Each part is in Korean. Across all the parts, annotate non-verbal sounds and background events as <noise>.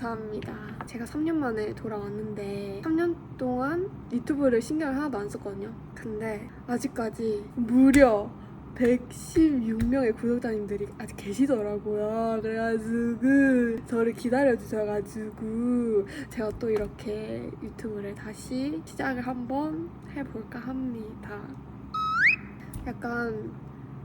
감사합니다. 제가 3년 만에 돌아왔는데 3년 동안 유튜브를 신경을 하나도 안 썼거든요. 근데 아직까지 무려 116명의 구독자님들이 아직 계시더라고요. 그래가지고 저를 기다려주셔가지고 제가 또 이렇게 유튜브를 다시 시작을 한번 해볼까 합니다. 약간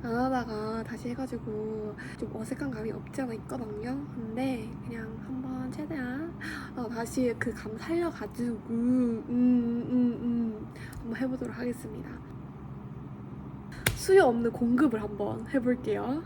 안 하다가 다시 해가지고 좀 어색한 감이 없지 않아 있거든요. 근데 그냥 한번 최대한 어, 다시 그 감 살려가지고 음, 음, 음, 한번 해보도록 하겠습니다. 수요 없는 공급을 한번 해볼게요.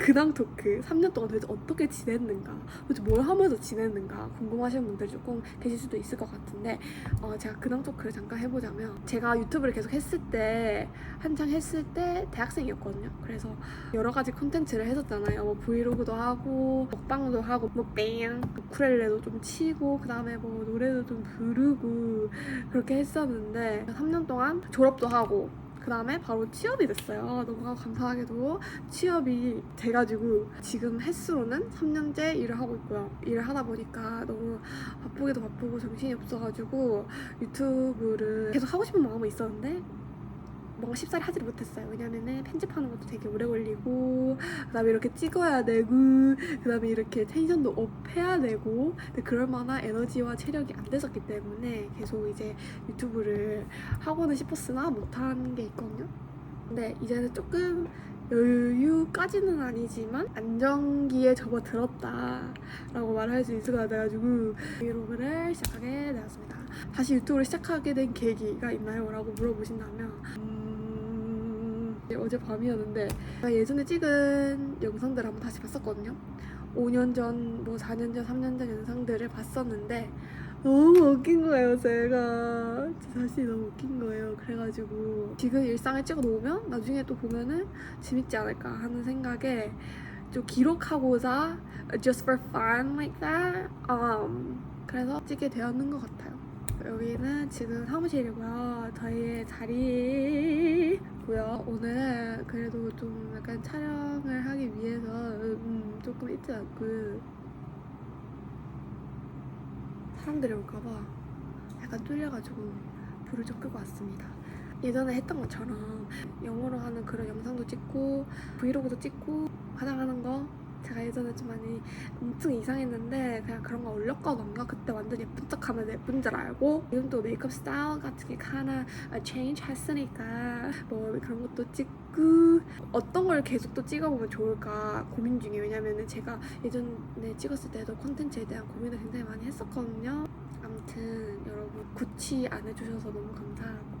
근황 토크 3년 동안 도대체 어떻게 지냈는가? 도대체 뭘 하면서 지냈는가? 궁금하신 분들 조금 계실 수도 있을 것 같은데 어, 제가 근황 토크를 잠깐 해보자면 제가 유튜브를 계속 했을 때 한창 했을 때 대학생이었거든요. 그래서 여러 가지 콘텐츠를 했었잖아요. 뭐 브이로그도 하고 먹방도 하고 뭐뺑 우쿨렐레도 좀 치고 그 다음에 뭐 노래도 좀 부르고 그렇게 했었는데 3년 동안 졸업도 하고 그 다음에 바로 취업이 됐어요. 너무 감사하게도 취업이 돼가지고 지금 횟수로는 3년째 일을 하고 있고요. 일을 하다 보니까 너무 바쁘기도 바쁘고 정신이 없어가지고 유튜브를 계속 하고 싶은 마음은 있었는데 뭔가 쉽사리 하지를 못했어요. 왜냐면은 편집하는 것도 되게 오래 걸리고 그다음에 이렇게 찍어야 되고 그다음에 이렇게 텐션도 업 해야 되고 근데 그럴 만한 에너지와 체력이 안 됐었기 때문에 계속 이제 유튜브를 하고는 싶었으나 못한 게 있거든요. 근데 이제는 조금 여유까지는 아니지만 안정기에 접어들었다라고 말할 수 있을 것 같아가지고 브이로그를 시작하게 되었습니다. 다시 유튜브를 시작하게 된 계기가 있나요? 라고 물어보신다면 음... 어제 밤이었는데 예전에 찍은 영상들을 한번 다시 봤었거든요. 5년 전, 뭐 4년 전, 3년 전 영상들을 봤었는데 너무 웃긴 거예요, 제가. 제 자신이 너무 웃긴 거예요. 그래가지고 지금 일상을 찍어 놓으면 나중에 또 보면은 재밌지 않을까 하는 생각에 좀 기록하고자 just for fun like that. Um, 그래서 찍게 되었는 것 같아요. 여기는 지금 사무실이고요. 저희의 자리고요. 오늘 그래도 좀 약간 촬영을 하기 위해서 음, 조금 일찍 왔고 사람들이 올까봐 약간 뚫려가지고 불을 좀 끄고 왔습니다. 예전에 했던 것처럼 영어로 하는 그런 영상도 찍고 브이로그도 찍고 화장하는 거 제가 예전에 좀 많이 엄청 이상했는데 그냥 그런 거 올렸거든요. 그때 완전 예쁜 척하면 예쁜 줄 알고 지금 또 메이크업 스타일 같은 게 하나 체인지 했으니까 뭐 그런 것도 찍고 어떤 걸 계속 또 찍어보면 좋을까 고민 중이에요. 왜냐면은 제가 예전에 찍었을 때도 콘텐츠에 대한 고민을 굉장히 많이 했었거든요. 아무튼 여러분 구치 안 해주셔서 너무 감사하고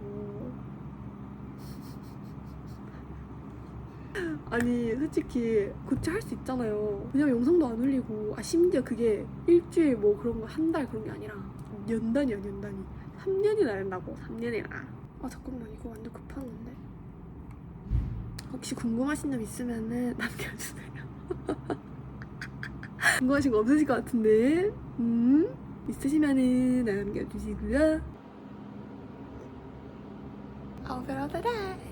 아니 솔직히 구치 할 수 있잖아요. 왜냐면 영상도 안 올리고 아 심지어 그게 일주일 뭐 그런 거 한 달 그런 게 아니라 년 단위. 3년이나 된다고 3년이나. 아 잠깐만 이거 완전 급하는데. 혹시 궁금하신 점 있으면은 <laughs> 남겨주세요. <laughs> 궁금하신 거 없으실 것 같은데. 음 있으시면은 남겨주시고요. Right back.